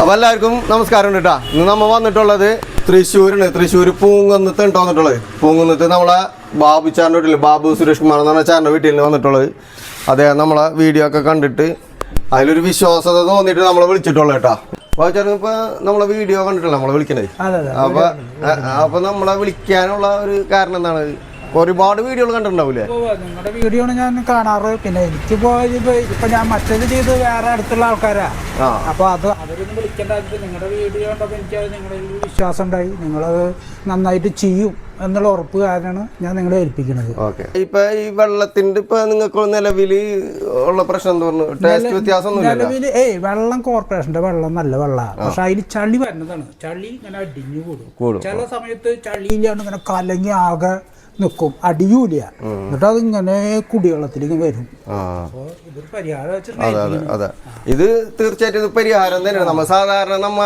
അപ്പൊ എല്ലാവർക്കും നമസ്കാരം ഉണ്ട് കേട്ടാ ഇന്ന് നമ്മൾ വന്നിട്ടുള്ളത് തൃശ്ശൂരിന്. തൃശ്ശൂർ പൂങ്കുന്നത്ത് ഉണ്ട് വന്നിട്ടുള്ളത്. പൂങ്കുന്നത്ത് നമ്മളെ ബാബു ചാറിന്റെ വീട്ടിൽ ബാബു സുരേഷ് കുമാർ എന്ന് പറഞ്ഞ ചാറിന്റെ വീട്ടിൽ നിന്ന് വന്നിട്ടുള്ളത്. അദ്ദേഹം നമ്മളെ വീഡിയോ ഒക്കെ കണ്ടിട്ട് അതിലൊരു വിശ്വാസത തോന്നിയിട്ട് നമ്മളെ വിളിച്ചിട്ടുള്ളത് കേട്ടോ ബാബു ചാറിന് ഇപ്പൊ നമ്മളെ വീഡിയോ കണ്ടിട്ടില്ല നമ്മളെ വിളിക്കണേ? അപ്പോൾ അപ്പൊ അപ്പൊ നമ്മളെ വിളിക്കാനുള്ള ഒരു കാരണം എന്താണ്? ഒരുപാട് വീഡിയോകൾ കണ്ടിട്ടുണ്ടാവൂലേ? ഇപ്പോ നിങ്ങളുടെ വീഡിയോ ഞാൻ കാണാറ്. പിന്നെ എനിക്ക് ഇപ്പൊ ഇപ്പൊ ഞാൻ മറ്റേത് ചെയ്ത് വേറെ അടുത്തുള്ള ആൾക്കാരാ. അപ്പൊ അത് അവരൊന്നും വിളിക്കേണ്ട നിങ്ങളുടെ വീഡിയോ എനിക്ക് നിങ്ങളുടെ വിശ്വാസം ഉണ്ടായി. നിങ്ങളത് നന്നായിട്ട് ചെയ്യും എന്നുള്ള ഉറപ്പ് കാരണമാണ് ഞാൻ നിങ്ങളെ ഏൽപ്പിക്കുന്നത് ഓക്കെ. ഇപ്പൊ ഈ വെള്ളത്തിന്റെ ഇപ്പൊ നിങ്ങൾക്ക് നിലവിൽ ഉള്ള പ്രശ്നം തോന്നുന്നു ടേസ്റ്റ് വ്യത്യാസം നിലവിൽ ഏയ് വെള്ളം കോർപ്പറേഷന്റെ വെള്ളം നല്ല വെള്ളമാണ് പക്ഷെ അതിൽ ചളി വരുന്നതാണ് ചളി ഇങ്ങനെ അടിഞ്ഞു കൂടും. കൂടും. ചില സമയത്ത് ചളിയിലാണ് ഇങ്ങനെ കലങ്ങി ആകെ നിൽക്കും അടിയൂല എന്നിട്ട് അതിങ്ങനെ കുടിവെള്ളത്തിലേക്ക് വരും. അപ്പോൾ ഇതൊരു പരിഹാരം അതെ അതെ അതെ. ഇത് തീർച്ചയായിട്ടും ഇത് പരിഹാരം തന്നെയാണ്. നമ്മൾ സാധാരണ നമ്മ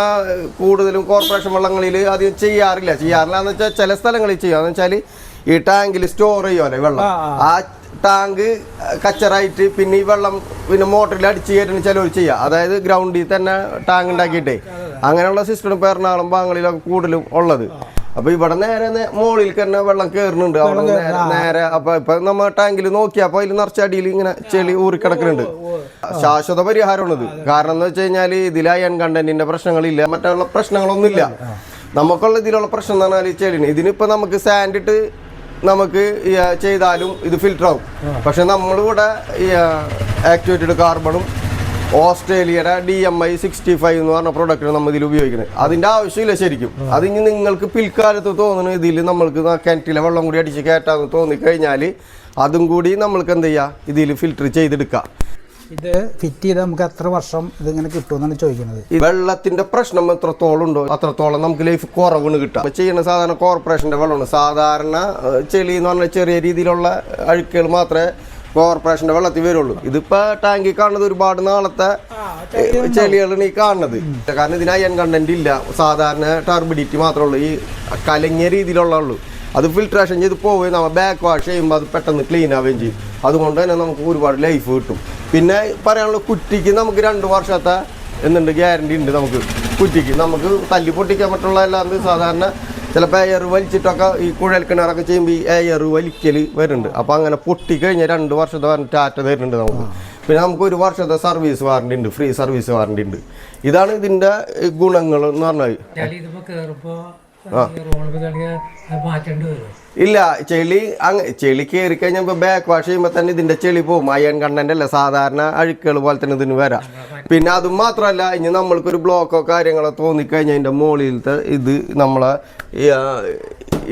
കൂടുതലും കോർപ്പറേഷൻ വള്ളങ്ങളിൽ അധികം ചെയ്യാറില്ല. ചെയ്യാറില്ല എന്ന് വെച്ചാൽ ചില സ്ഥലങ്ങളിൽ ചെയ്യാന്ന് വെച്ചാൽ ഈ ടാങ്കിൽ സ്റ്റോർ ചെയ്യുമല്ലോ വെള്ളം. ആ, ആ. ടാങ്ക് കച്ചറായിട്ട് പിന്നെ ഈ വെള്ളം പിന്നെ മോട്ടറിൽ അടിച്ച് കയറ്റുന്ന ചിലവർ ചെയ്യുക അതായത് ഗ്രൗണ്ടിൽ തന്നെ ടാങ്ക് ഉണ്ടാക്കിയിട്ടേ. അങ്ങനെയുള്ള സിസ്റ്റം ഇപ്പോൾ എറണാകുളം ഭാഗങ്ങളിലൊക്കെ കൂടുതലും ഉള്ളത്. അപ്പൊ ഇവിടെ നേരെ മോളിൽ മുകളിൽ തന്നെ വെള്ളം കയറുന്നുണ്ട് അവിടെ നേരെ നേരെ അപ്പൊ ഇപ്പൊ നമ്മ ടാങ്കിൽ നോക്കിയപ്പോ അതിൽ നിറച്ച അടിയിൽ ഇങ്ങനെ ചെളി ഊറിക്കിടക്കുന്നുണ്ട്. ശാശ്വത പരിഹാരമാണിത്. കാരണം എന്ന് വെച്ച് കഴിഞ്ഞാൽ ഇതിൽ അയൺ കണ്ടന്റിന്റെ പ്രശ്നങ്ങളില്ല മറ്റുള്ള പ്രശ്നങ്ങളൊന്നുമില്ല. നമുക്കുള്ള ഇതിലുള്ള പ്രശ്നം എന്ന് പറഞ്ഞാൽ ചെളിന്. ഇതിനിപ്പോ നമുക്ക് സാൻഡ് ഇട്ട് നമുക്ക് ചെയ്താലും ഇത് ഫിൽറ്റർ ആവും. പക്ഷെ നമ്മളിവിടെ ആക്ടിവേറ്റഡ് കാർബണും ഓസ്ട്രേലിയയുടെ D M I sixty five എന്ന് പറഞ്ഞ പ്രൊഡക്റ്റ് നമ്മൾ ഇതിൽ ഉപയോഗിക്കുന്നത്. അതിന്റെ ആവശ്യമില്ല ശരിക്കും. അത് ഇനി നിങ്ങൾക്ക് പിൽക്കാലത്ത് തോന്നുന്നു ഇതിൽ നമ്മൾക്ക് കിണറ്റിലെ വെള്ളം കൂടി അടിച്ച് കയറ്റാന്ന് തോന്നിക്കഴിഞ്ഞാൽ അതും കൂടി നമ്മൾക്ക് എന്ത് ചെയ്യാം? ഇതിൽ ഫിൽറ്റർ ചെയ്തെടുക്കാം. ഇത് ഫിറ്റ് ചെയ്ത് നമുക്ക് എത്ര വർഷം ഇതിങ്ങനെ കിട്ടുമെന്നാണ് ചോദിക്കുന്നത്. വെള്ളത്തിന്റെ പ്രശ്നം എത്രത്തോളം ഉണ്ടോ അത്രത്തോളം നമുക്ക് ലൈഫ് കുറവാണ് കിട്ടുക. അപ്പൊ ചെയ്യുന്ന സാധാരണ കോർപ്പറേഷന്റെ വെള്ളമാണ്. സാധാരണ ചെളി എന്ന് പറഞ്ഞാൽ ചെറിയ രീതിയിലുള്ള അഴുക്കുകൾ മാത്രമേ കോർപ്പറേഷന്റെ വെള്ളത്തിൽ വരുള്ളൂ. ഇതിപ്പോ ടാങ്കിൽ കാണുന്നത് ഒരുപാട് നാളത്തെ ചെളികളാണ് ഈ കാണുന്നത്. കാരണം ഇതിന് അയൺ കണ്ടന്റ് ഇല്ല. സാധാരണ ടർബിഡിറ്റി മാത്രമേ ഉള്ളൂ. ഈ കലങ്ങിയ രീതിയിലുള്ള ഉള്ളൂ അത് ഫിൽട്രേഷൻ ചെയ്ത് പോവുകയും നമ്മൾ ബാക്ക് വാഷ് ചെയ്യുമ്പോൾ അത് പെട്ടെന്ന് ക്ലീൻ ആവുകയും ചെയ്യും. അതുകൊണ്ട് തന്നെ നമുക്ക് ഒരുപാട് ലൈഫ് കിട്ടും. പിന്നെ പറയാനുള്ള കുറ്റിക്ക് നമുക്ക് രണ്ട് വർഷത്തെ എന്നുണ്ട് ഗ്യാരണ്ടി ഉണ്ട് നമുക്ക്. കുറ്റിക്ക് നമുക്ക് തല്ലി പൊട്ടിക്കാൻ പറ്റുള്ള അല്ലാണ്ട് സാധാരണ ചിലപ്പോൾ എയർ വലിച്ചിട്ടൊക്കെ ഈ കുഴൽ കിണറൊക്കെ ചെയ്യുമ്പോൾ ഈ എയർ വലിക്കൽ വരുന്നുണ്ട്. അപ്പോൾ അങ്ങനെ പൊട്ടിക്കഴിഞ്ഞാൽ രണ്ട് വർഷത്തെ ടാറ്റ തരുന്നുണ്ട് നമുക്ക്. പിന്നെ നമുക്ക് ഒരു വർഷത്തെ സർവീസ് വാറണ്ടി ഉണ്ട് ഫ്രീ സർവീസ് വാറണ്ടി ഉണ്ട്. ഇതാണ് ഇതിന്റെ ഗുണങ്ങൾ എന്ന് പറഞ്ഞാൽ ഇല്ല ചെളി അങ്ങ് ചെളി കയറി കഴിഞ്ഞാൽ ഇപ്പോൾ ബാക്ക് വാഷ് ചെയ്യുമ്പോൾ തന്നെ ഇതിന്റെ ചെളി പോകും അയൺ കണ്ണന്റെ അല്ല? സാധാരണ അഴുക്കുകൾ പോലെ തന്നെ ഇതിന് വരാം. പിന്നെ അതും മാത്രമല്ല ഇനി നമ്മൾക്കൊരു ബ്ലോക്കോ കാര്യങ്ങളോ തോന്നിക്കഴിഞ്ഞാൽ അതിന്റെ മുകളിലത്തെ ഇത് നമ്മളെ ഈ,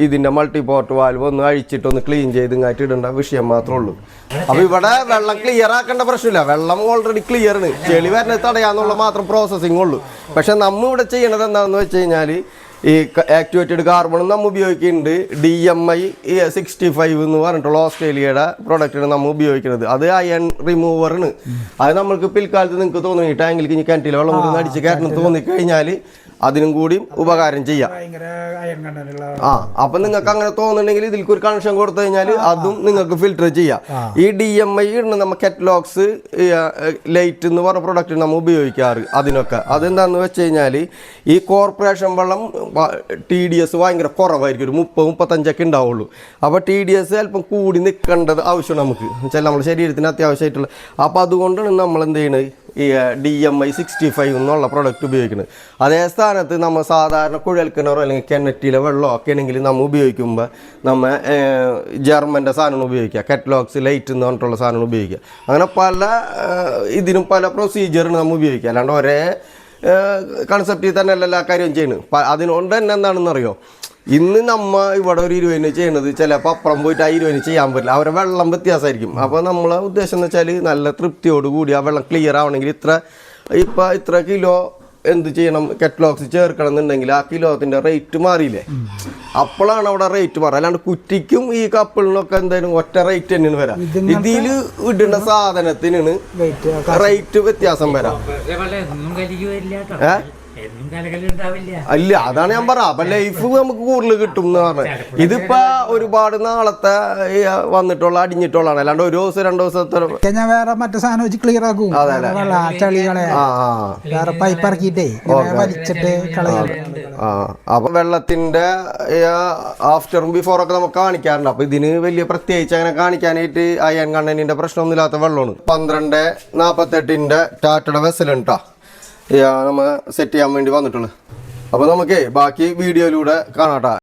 ഇതിന്റെ മൾട്ടി പോർട്ട് വാൽവ് ഒന്ന് അഴിച്ചിട്ട് ഒന്ന് ക്ലീൻ ചെയ്ത് ഇങ്ങായിട്ട് ഇടേണ്ട വിഷയം മാത്രമേ ഉള്ളൂ. അപ്പൊ ഇവിടെ വെള്ളം ക്ലിയർ ആക്കേണ്ട പ്രശ്നമില്ല. വെള്ളം ഓൾറെഡി ക്ലിയർ ആണ് ചെളി വരുന്നത് തടയാന്നുള്ള മാത്രം പ്രോസസ്സിംഗ് ഉള്ളൂ. പക്ഷെ നമ്മ ഇവിടെ ചെയ്യണത് എന്താണെന്ന് വെച്ച് കഴിഞ്ഞാൽ ഈ ആക്ടിവേറ്റഡ് കാർബണും നമ്മൾ ഉപയോഗിക്കുന്നുണ്ട്. D M I sixty five എന്ന് പറഞ്ഞിട്ടുള്ള ഓസ്ട്രേലിയയുടെ പ്രൊഡക്റ്റാണ് നമ്മൾ ഉപയോഗിക്കുന്നത്. അത് അയൺ റിമൂവറാണ് അത് നമ്മൾക്ക് പിൽക്കാലത്ത് നിങ്ങൾക്ക് തോന്നി ടാങ്കിലേക്ക് ടാങ്കിൽ ഇനി കിണറ്റിൽ വെള്ളം അടിച്ച് കയറ്റണം തോന്നിക്കഴിഞ്ഞാൽ അതിനും കൂടി ഉപകാരം ചെയ്യാം. ആ അപ്പൊ നിങ്ങൾക്ക് അങ്ങനെ തോന്നുന്നുണ്ടെങ്കിൽ ഇതിൽക്ക് ഒരു കണക്ഷൻ കൊടുത്തു കഴിഞ്ഞാൽ അതും നിങ്ങൾക്ക് ഫിൽറ്റർ ചെയ്യാം. ഈ ഡി എം ഐ ഇടുന്ന നമ്മ കെറ്റലോക്സ് ലൈറ്റ് എന്ന് പറഞ്ഞ പ്രൊഡക്റ്റ് നമ്മൾ ഉപയോഗിക്കാറ് അതിനൊക്കെ. അതെന്താന്ന് വെച്ച് കഴിഞ്ഞാൽ ഈ കോർപ്പറേഷൻ വെള്ളം ടി ഡി എസ് ഭയങ്കര കുറവായിരിക്കും. ഒരു മുപ്പത് മുപ്പത്തഞ്ചൊക്കെ ഉണ്ടാവുള്ളൂ. അപ്പോൾ ടി ഡി എസ് അല്പം കൂടി നിൽക്കേണ്ടത് ആവശ്യം നമുക്ക്. വെച്ചാൽ നമ്മുടെ ശരീരത്തിന് അത്യാവശ്യമായിട്ടുള്ള അപ്പോൾ അതുകൊണ്ടാണ് നമ്മൾ എന്ത് ചെയ്യുന്നത് ഈ D M I sixty five എന്നുള്ള പ്രൊഡക്റ്റ് ഉപയോഗിക്കുന്നത് അതേ സ്ഥാനത്ത് നമ്മൾ സാധാരണ കുഴൽ കിണറോ അല്ലെങ്കിൽ കിണറ്റിലെ വെള്ളമോ ഒക്കെ ആണെങ്കിൽ നമ്മൾ ഉപയോഗിക്കുമ്പോൾ നമ്മൾ ജർമ്മന്റെ സാധനങ്ങൾ ഉപയോഗിക്കുക. കെറ്റ്ലോക്സ് ലൈറ്റ് എന്ന് പറഞ്ഞിട്ടുള്ള സാധനങ്ങൾ ഉപയോഗിക്കുക. അങ്ങനെ പല ഇതിനും പല പ്രൊസീജിയറിനും നമ്മൾ ഉപയോഗിക്കുക. അല്ലാണ്ട് ഒരേ കൺസെപ്റ്റിൽ തന്നെ അല്ല എല്ലാ കാര്യവും ചെയ്യുന്നത്. അതിനോണ്ട് തന്നെ എന്താണെന്നറിയോ ഇന്ന് നമ്മ ഇവിടെ ഒരു ഇരുപതിന് ചെയ്യണത് ചിലപ്പോൾ അപ്പുറം പോയിട്ട് ആ ഇരുപതിന് ചെയ്യാൻ പറ്റില്ല. അവരെ വെള്ളം വ്യത്യാസമായിരിക്കും. അപ്പോൾ നമ്മളെ ഉദ്ദേശം എന്ന് വെച്ചാൽ നല്ല തൃപ്തിയോട് കൂടി ആ വെള്ളം ക്ലിയർ ആവണമെങ്കിൽ ഇത്ര ഇപ്പം ഇത്ര കിലോ എന്ത് ചെയ്യണം? കെറ്റ്ലോക്സ് ചേർക്കണം എന്നുണ്ടെങ്കിൽ ആ കിലോത്തിന്റെ റേറ്റ് മാറിയില്ലേ? അപ്പോഴാണ് അവിടെ റേറ്റ് മാറുക. അല്ലാണ്ട് കുറ്റിക്കും ഈ കപ്പിളിനൊക്കെ എന്തായാലും ഒറ്റ റേറ്റ് തന്നെയാണ് വരാം. ഇതിൽ ഇടുന്ന സാധനത്തിനാണ് റേറ്റ് വ്യത്യാസം. വരാം. വെറുതെ അല്ല അതാണ് ഞാൻ പറഞ്ഞ അപ്പൊ ലൈഫ് നമുക്ക് കൂടുതൽ കിട്ടും എന്ന് പറഞ്ഞത് ഇതിപ്പോ ഒരുപാട് നാളത്തെ വന്നിട്ടുള്ള അടിഞ്ഞിട്ടുള്ളതാണ്. അല്ലാണ്ട് ഒരു ദിവസം രണ്ടു ദിവസത്തെ ഞാൻ വേറെ മറ്റേ സാധനം വെച്ച് ക്ലിയർ ആക്കും. ചളികളെ. വേറെ പൈപ്പ് ഇറക്കിയിട്ടേ ഇങ്ങനെ വലിച്ചിട്ട് ആ അപ്പൊ വെള്ളത്തിന്റെ ആഫ്റ്ററും ബിഫോറും ഒക്കെ നമുക്ക് കാണിക്കാറുണ്ട്. അപ്പൊ ഇതിന് വലിയ പ്രത്യേകിച്ച് അങ്ങനെ കാണിക്കാനായിട്ട് അയൺ കണ്ണനിന്റെ പ്രശ്നമൊന്നുമില്ലാത്ത വെള്ളമാണ്. പന്ത്രണ്ട് നാപ്പത്തെട്ടിന്റെ ടാറ്റയുടെ വെസലുണ്ടാ നമ്മ സെറ്റ് ചെയ്യാൻ വേണ്ടി വന്നിട്ടുള്ളത് അപ്പോൾ നമുക്ക് ബാക്കി വീഡിയോയിലൂടെ കാണാട്ടാ.